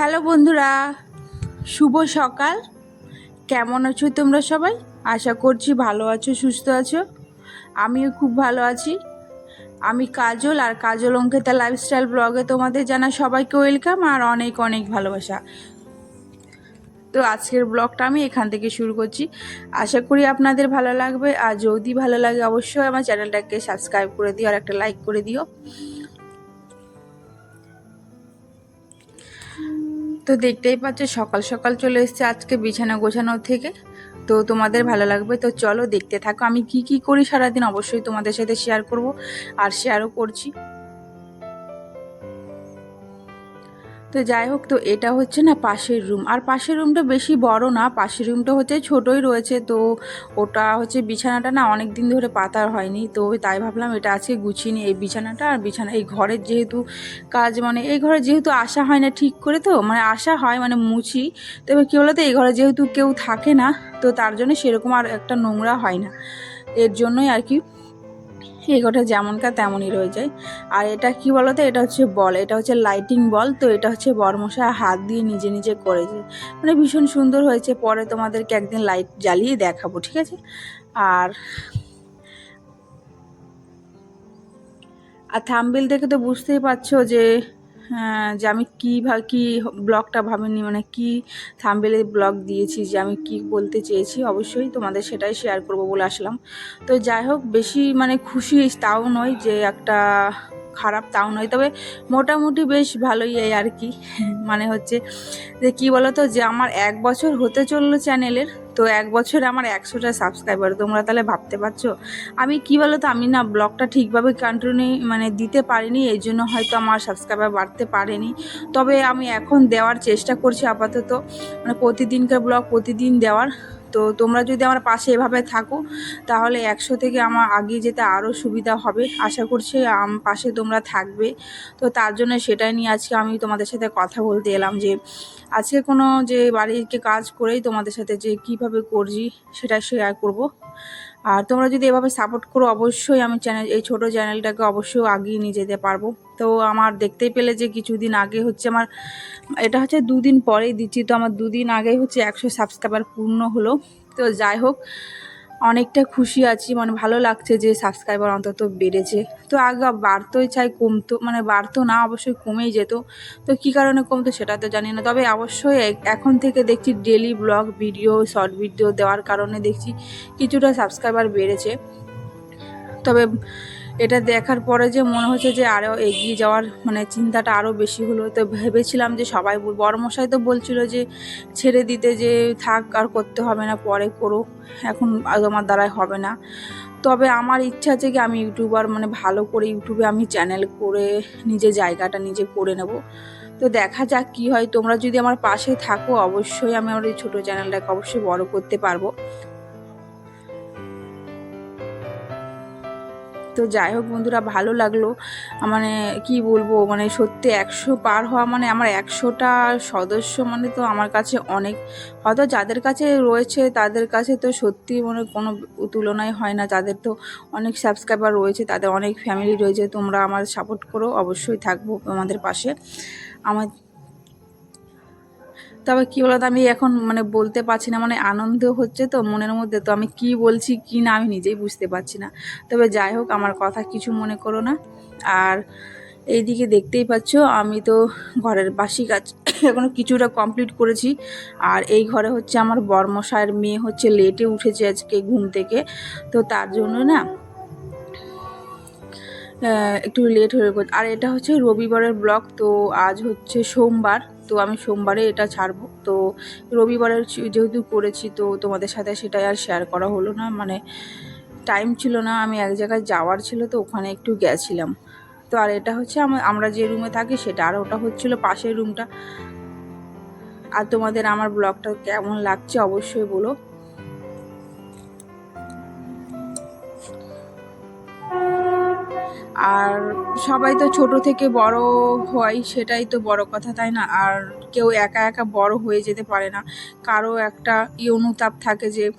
Hello বন্ধুরা, শুভ সকাল। কেমন আছো তোমরা সবাই? আশা করছি ভালো আছো, সুস্থ আছো। আমিও খুব ভালো আছি। আমি কাজল আর কাজল অঙ্কিতা লাইফস্টাইল ব্লগে তোমাদের জানা সবাইকে ওয়েলকাম আর অনেক অনেক ভালোবাসা। তো আজকের ব্লগটা আমি এখান থেকে শুরু করছি। আশা করি আপনাদের ভালো লাগবে। আর যদি ভালো লাগে অবশ্যই আমার চ্যানেলটাকে সাবস্ক্রাইব করে দিও আর একটা লাইক করে দিও। তো দেখতেই পাচ্ছ, সকাল সকাল চলে এসছে আজকে বিছানা গোছানো থেকে। তো তোমাদের ভালো লাগবে, তো চলো দেখতে থাকো। আমি কি কি করি সারাদিন অবশ্যই তোমাদের সাথে শেয়ার করব আর শেয়ারও করছি। তো যাই হোক, তো এটা হচ্ছে না পাশের রুম আর পাশের রুমটা বেশি বড় না, পাশের রুমটা হচ্ছে ছোটই রয়েছে, তো ওটা হচ্ছে বিছানাটা না অনেক দিন ধরে পাতার হয়নি, তো তাই ভাবলাম এটা আজকে গুছিয়ে নিই এই বিছানাটা। আর বিছানা, এই ঘরের যেহেতু কাজ মানে এই ঘরে যেহেতু আসা হয় না ঠিক করে তো মানে আসা হয় মানে মুছি। তবে কী বলতো, এই ঘরে যেহেতু কেউ থাকে না, তো তার জন্য সেরকম আর একটা নোংরা হয় না। এর জন্যই আর কি এই ঘরটা যেমনকার তেমনই রয়ে যায়। আর এটা কি বলতো? এটা হচ্ছে বল। এটা হচ্ছে লাইটিং বল তো এটা হচ্ছে বর্মশা হাত দিয়ে নিজে নিজে করেছে মানে ভীষণ সুন্দর হয়েছে। পরে তোমাদেরকে একদিন লাইট জ্বালিয়ে দেখাবো, ঠিক আছে? আর আর থাম্বিল দেখে তো বুঝতেই পারছ যে যে আমি কী ভা, কী ব্লগটা ভাবিনি মানে কি থামবেলে ব্লগ দিয়েছি, যে আমি কি বলতে চেয়েছি, অবশ্যই তোমাদের সেটাই শেয়ার করব বলে আসলাম। তো যাই হোক, বেশি মানে খুশি তাও নয় যে একটা খারাপ তাও নয়। তবে মোটামুটি বেশ ভালোই এই আর কি। মানে হচ্ছে যে কী বলো তো যে আমার এক বছর হতে চলল চ্যানেলের তো এক বছরে আমার একশোটা সাবস্ক্রাইবার তোমরা তাহলে ভাবতে পারছ? আমি কি বলো তো আমি না ব্লগটা ঠিকভাবে কন্টিনিউ মানে দিতে পারিনি এই জন্য হয়তো আমার সাবস্ক্রাইবার বাড়তে পারেনি। তবে আমি এখন দেওয়ার চেষ্টা করছি আপাতত। মানে প্রতিদিনকার ব্লগ প্রতিদিন দেওয়ার। তো তোমরা যদি আমার পাশে এভাবে থাকো, তাহলে একশো থেকে আমার আগিয়ে যেতে আরও সুবিধা হবে। আশা করছি আম পাশে তোমরা থাকবে। তো তার জন্য সেটাই নিয়ে আজকে আমি তোমাদের সাথে কথা বলতে এলাম যে আজকে কোনো যে বাড়িকে কাজ করেই তোমাদের সাথে যে কীভাবে করছি সেটা শেয়ার করব। আর তোমরা যদি এভাবে সাপোর্ট করো, অবশ্যই আমি চ্যানেল এই ছোট চ্যানেলটাকে অবশ্যই আগিয়ে নিয়ে যেতে পারব। তো আমার দেখতেই পেলে যে কিছুদিন আগে হচ্ছে আমার, এটা হচ্ছে দুদিন পরেই দিচ্ছি, তো আমার দুদিন আগে হচ্ছে একশো সাবস্ক্রাইবার পূর্ণ হলো। তো যাই হোক অনেকটা খুশি আছি মানে ভালো লাগছে যে সাবস্ক্রাইবার অন্তত বেড়েছে। তো আগে বাড়তোই চাই, কমতো মানে বাড়তো না, অবশ্যই কমেই যেত। তো কী কারণে কমতো সেটা তো জানি না, তবে অবশ্যই এখন থেকে দেখছি daily vlog video short video দেওয়ার কারণে দেখছি কিছুটা সাবস্ক্রাইবার বেড়েছে। তবে এটা দেখার পরে যে মনে হচ্ছে যে আরও এগিয়ে যাওয়ার মানে চিন্তাটা আরও বেশি হলো। তো ভেবেছিলাম যে সবাই বড়মশাই তো বলছিল যে ছেড়ে দিতে যে থাক আর করতে হবে না, পরে করো এখন আমার দ্বারাই হবে না। তবে আমার ইচ্ছা আছে কি আমি ইউটিউবার মানে ভালো করে ইউটিউবে আমি চ্যানেল করে নিজে জায়গাটা নিজে করে নেব। তো দেখা যাক কি হয়। তোমরা যদি আমার পাশে থাকো, অবশ্যই আমি আমার এই ছোটো চ্যানেলটাকে অবশ্যই বড় করতে পারব। তো যাই হোক বন্ধুরা, ভালো লাগল। মানে কি বলব মানে সত্যি একশো পার হওয়া মানে আমার একশোটা সদস্য মানে তো আমার কাছে অনেক। হয়তো যাদের কাছে রয়েছে, তাদের কাছে তো সত্যি মানে কোনো তুলনাই হয় না। যাদের তো অনেক সাবস্ক্রাইবার রয়েছে, তাদের অনেক ফ্যামিলি রয়েছে, তোমরা আমার সাপোর্ট করো, অবশ্যই থাকব আমাদের পাশে। আমার তবে কী বলতো, আমি এখন মানে বলতে পারছি না মানে আনন্দ হচ্ছে তো মনের মধ্যে, তো আমি কি বলছি কি না আমি নিজেই বুঝতে পারছি না। তবে যাই হোক, আমার কথা কিছু মনে করো না। আর এইদিকে দেখতেই পাচ্ছ, আমি তো ঘরের বাসি কাজ এখনও কিছুটা কমপ্লিট করেছি। আর এই ঘরে হচ্ছে আমার বর্মশায়ের মেয়ে হচ্ছে লেটে উঠেছে আজকে ঘুম থেকে। তো তার জন্য না একটু লেট হয়ে আর এটা হচ্ছে রবিবারের ব্লগ তো আজ হচ্ছে সোমবার। তো আমি সোমবারে এটা ছাড়বো। তো রবিবারের যেহেতু করেছি, তো তোমাদের সাথে সেটাই আর শেয়ার করা হলো না। মানে টাইম ছিল না, আমি এক জায়গায় যাওয়ার ছিল, তো ওখানে একটু গেছিলাম। তো আর এটা হচ্ছে আমরা যে রুমে থাকি সেটা, আর ওটা হচ্ছিল পাশের রুমটা আর তোমাদের আমার ব্লগটা কেমন লাগছে অবশ্যই বলো। আর সবাই তো ছোট থেকে বড় হয় সেটাই তো বড় কথা, তাই না? আর কেউ একা একা বড় হয়ে যেতে পারে না। কারও একটা ই অনুতাপ থাকে যে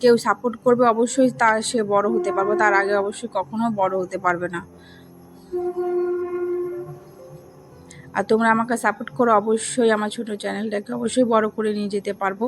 কেউ সাপোর্ট করবে, অবশ্যই তার সে বড় হতে পারবে। তার আগে অবশ্যই কখনো বড় হতে পারবে না। আর তোমরা আমাকে সাপোর্ট করো, অবশ্যই আমার ছোট চ্যানেলটাকে অবশ্যই বড় করে নিয়ে যেতে পারব।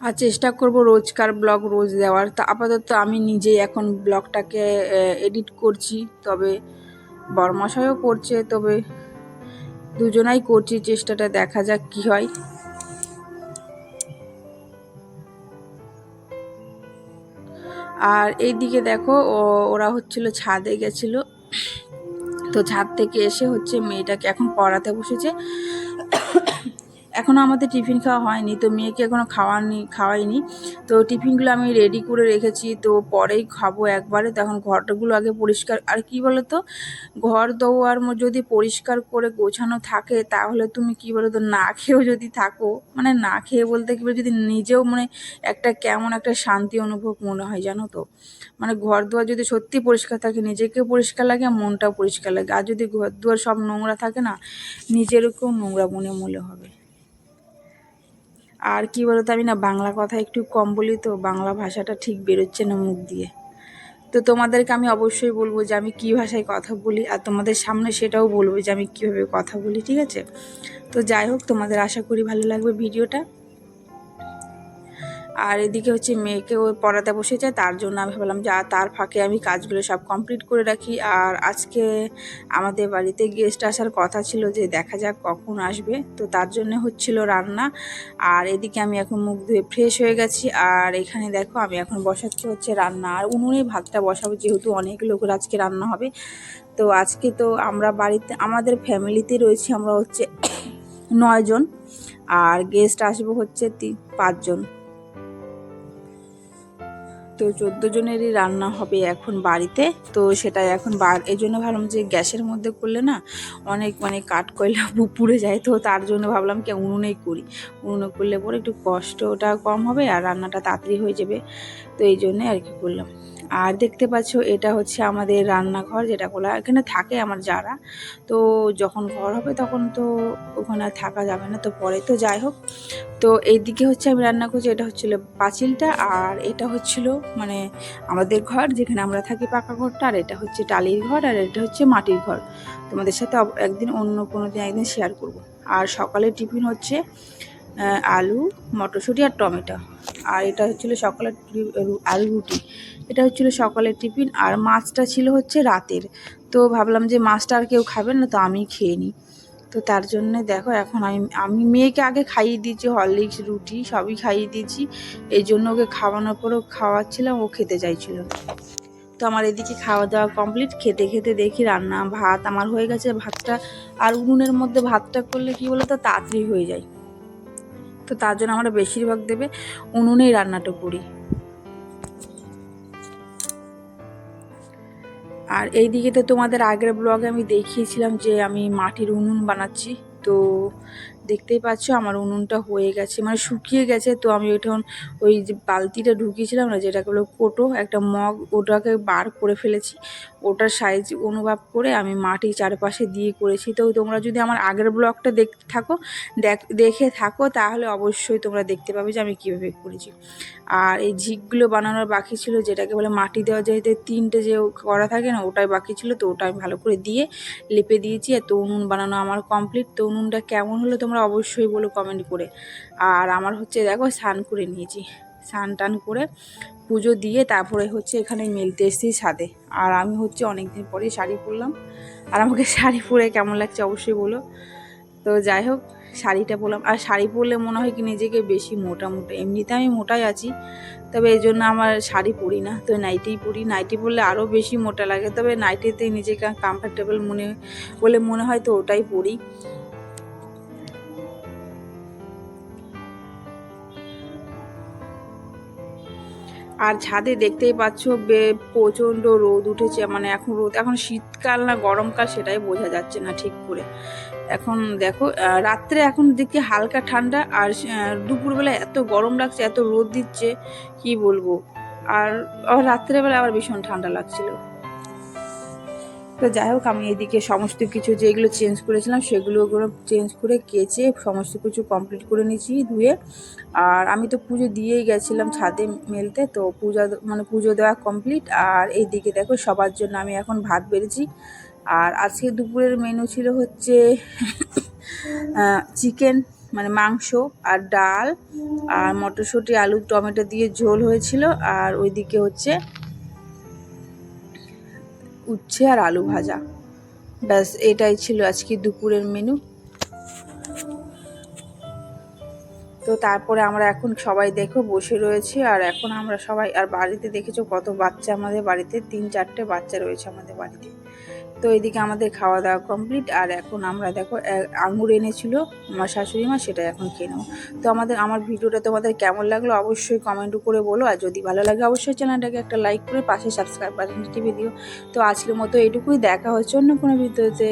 আর চেষ্টা করব রোজকার ব্লগ রোজ দেওয়ার। তা আপাতত আমি নিজেই এখন ব্লগটাকে এডিট করছি। তবে বরমশাইও করছে, তবে দুজনাই করছি। চেষ্টাটা দেখা যাক কি হয়। আর এইদিকে দেখো, ও- ওরা হচ্ছিল ছাদে গেছিল। তো ছাদ থেকে এসে হচ্ছে মেয়েটাকে এখন পড়াতে বসেছে। এখনও আমাদের টিফিন খাওয়া হয়নি, তো মেয়েকে এখনও খাওয়ানি, খাওয়াইনি। তো টিফিনগুলো আমি রেডি করে রেখেছি, তো পরেই খাব একবারে। তখন ঘরটাগুলো আগে পরিষ্কার, আর কি বলো তো ঘর দৌয়ার যদি পরিষ্কার করে গোছানো থাকে, তাহলে তুমি কি বলো তো না খেয়েও যদি থাকো মানে না খেয়ে বলতে কি যদি নিজেও মানে একটা কেমন একটা শান্তি অনুভব মনে হয়, জানো তো? মানে ঘর দুয়ার যদি সত্যি পরিষ্কার থাকে, নিজেকে পরিষ্কার লাগে মনটাও পরিষ্কার লাগে। আর যদি ঘর দুয়ার সব নোংরা থাকে না নিজেরকেও নোংরা মনে মনে হবে। আর কি বলতো, আমি না বাংলা কথা একটু কম বলি তো, বাংলা ভাষাটা ঠিক বেরোচ্ছে না মুখ দিয়ে। তো তোমাদেরকে আমি অবশ্যই বলব যে আমি কী ভাষায় কথা বলি, আর তোমাদের সামনে সেটাও বলব যে আমি কীভাবে কথা বলি, ঠিক আছে? তো যাই হোক, তোমাদের আশা করি ভালো লাগবে ভিডিওটা। আর এদিকে হচ্ছে মেয়েকে ওই পড়াতে বসেছে, তার জন্য আমি ভাবলাম যে তার ফাঁকে আমি কাজগুলো সব কমপ্লিট করে রাখি। আর আজকে আমাদের বাড়িতে গেস্ট আসার কথা ছিল যে, দেখা যাক কখন আসবে। তো তার জন্য হচ্ছিল রান্না। আর এদিকে আমি এখন মুখ ধুয়ে ফ্রেশ হয়ে গেছি। আর এখানে দেখো, আমি এখন বসাচ্ছি হচ্ছে রান্না। আর উনুনে ভাতটা বসাবো, যেহেতু অনেক লোকের আজকে রান্না হবে। তো আজকে তো আমরা বাড়িতে, আমাদের ফ্যামিলিতে রয়েছি আমরা হচ্ছে নয়জন। আর গেস্ট আসব হচ্ছে পাঁচজন। তো চোদ্দ জনেরই রান্না হবে এখন বাড়িতে। তো সেটা এখন বার এই জন্য ভাবলাম যে গ্যাসের মধ্যে করলে না অনেক মানে কাঠ কয়লা পুড়ে যায়। তো তার জন্য ভাবলাম কি উনুনেই করি। উনুনে করলে পরে একটু কষ্টটা কম হবে আর রান্নাটা তাড়াতাড়ি হয়ে যাবে। তো এই জন্যে আর কি করলাম। আর দেখতে পাচ্ছ, এটা হচ্ছে আমাদের রান্নাঘর, যেটা খোলা, এখানে থাকে আমার যারা। তো যখন ঘর হবে তখন তো ওখানে আর থাকা যাবে না, তো পরে তো যাই হোক। তো এইদিকে হচ্ছে আমি রান্না করছি, এটা হচ্ছিল পাঁচিলটা আর এটা হচ্ছিল মানে আমাদের ঘর, যেখানে আমরা থাকি পাকা ঘরটা, আর এটা হচ্ছে টালির ঘর, আর এটা হচ্ছে মাটির ঘর। তোমাদের সাথে একদিন অন্য কোনো দিন, একদিন শেয়ার করব। আর সকালে টিফিন হচ্ছে আলু, মটরশুঁটি আর টমেটো। আর এটা হচ্ছিল সকালের আলু রুটি। এটা হচ্ছিল সকালের টিফিন আর মাছটা ছিল হচ্ছে রাতের। তো ভাবলাম যে মাছটা আর কেউ খাবে না, তো আমি খেয়ে নিই। তো তার জন্যে দেখো এখন আমি আমি মেয়েকে আগে খাইয়ে দিয়েছি, হরলিক্স, রুটি সবই খাইয়ে দিয়েছি। এই জন্য ওকে খাওয়ানোর পরেও খাওয়াচ্ছিলাম, ও খেতে চাইছিল। তো আমার এদিকে খাওয়া দাওয়া কমপ্লিট, খেতে খেতে দেখি রান্না ভাত আমার হয়ে গেছে, ভাতটা আর উনুনের মধ্যে ভাতটা করলে কি বলো তো তাড়াতাড়ি হয়ে যায়। তো তার জন্য আমরা বেশিরভাগ দেবে উনুনেই রান্নাটা করি। আর এই দিকে তো তোমাদের আগের ব্লগে আমি দেখিয়েছিলাম যে আমি মাটির উনুন বানাচ্ছি। তো দেখতেই পাচ্ছ আমার উনুনটা হয়ে গেছে মানে শুকিয়ে গেছে। তো আমি ওইটা ওই যে বালতিটা ঢুকিয়েছিলাম না যেটাকে বলো কোটো, একটা মগ, ওটাকে বার করে ফেলেছি। ওটার সাইজ অনুভব করে আমি মাটি চারপাশে দিয়ে করেছি। তো তোমরা যদি আমার আগের ব্লগটা দেখতে থাকো, দেখ থাকো, তাহলে অবশ্যই তোমরা দেখতে পাবে যে আমি কীভাবে করেছি। আর এই ঝিকগুলো বানানোর বাকি ছিল, যেটাকে বলে মাটি দেওয়া যায় তিনটে যে করা থাকে না, ওটাই বাকি ছিল। তো ওটা আমি ভালো করে দিয়ে লেপে দিয়েছি। আর তো উনুন বানানো আমার কমপ্লিট তো উনুনটা কেমন হলো তোমরা অবশ্যই বলো কমেন্ট করে। আর আমার হচ্ছে দেখো স্নান করে নিয়েছি। স্নান টান করে পুজো দিয়ে তারপরে হচ্ছে এখানে মেলতে এসেছি ছাদে। আর আমি হচ্ছে অনেক দিন পরেই শাড়ি পরলাম। আর আমাকে শাড়ি পরে কেমন লাগছে অবশ্যই বলো। তো যাই হোক, শাড়িটা পরলাম। আর শাড়ি পরলে মনে হয় কি নিজেকে বেশি মোটা মোটা। এমনিতে আমি মোটাই আছি, তবে এই জন্য আমার শাড়ি পরি না। তো নাইটিই পরি। নাইটি পরলে আরও বেশি মোটা লাগে। তবে নাইটিতে নিজেকে কমফর্টেবল মনে বলে মনে হয় তো ওটাই পরি। আর ছাদে দেখতেই পাচ্ছ বে- প্রচণ্ড রোদ উঠেছে মানে এখন রোদ, এখন শীতকাল না গরমকাল সেটাই বোঝা যাচ্ছে না ঠিক করে। এখন দেখো রাত্রে এখন দেখি হালকা ঠান্ডা আর দুপুরবেলা এত গরম লাগছে, এত রোদ দিচ্ছে, কি বলব? আর রাত্রেবেলা আবার ভীষণ ঠান্ডা লাগছিল। তো যাই হোক, আমি এদিকে সমস্ত কিছু যেগুলো চেঞ্জ করেছিলাম সেগুলো ওগুলো চেঞ্জ করে কেচে সমস্ত কিছু কমপ্লিট করে নিয়েছি ধুয়ে। আর আমি তো পুজো দিয়েই গেছিলাম ছাদে মেলতে, তো পূজা মানে পুজো দেওয়া কমপ্লিট আর এইদিকে দেখো, সবার জন্য আমি এখন ভাত বেড়েছি। আর আজকে দুপুরের মেনু ছিল হচ্ছে চিকেন মানে মাংস আর ডাল। আর মটরশুঁটি, আলু, টমেটো দিয়ে ঝোল হয়েছিল। আর ওইদিকে হচ্ছে উচ্ছে আর আলু ভাজা। ব্যাস এটাই ছিল আজকে দুপুরের মেনু তো তারপরে আমরা এখন সবাই দেখো বসে রয়েছি, আর এখন আমরা সবাই, আর বাড়িতে দেখেছ কত বাচ্চা আমাদের বাড়িতে, তিন চারটে বাচ্চা রয়েছে আমাদের বাড়িতে। তো এদিকে আমাদের খাওয়া দাওয়া কমপ্লিট আর এখন আমরা দেখো আঙুর এনেছিল, আমার শাশুড়ি মা সেটা এখন খেয়ে তো আমাদের, আমার ভিডিওটা তোমাদের কেমন লাগল অবশ্যই কমেন্ট করে বলো, আর যদি ভালো লাগে অবশ্যই চ্যানেলটাকে একটা লাইক করে পাশে সাবস্ক্রাইব বাটন টিপে দিও। তো আজকের মতো এটুকুই দেখা হচ্ছে অন্য কোনো ভিডিওতে।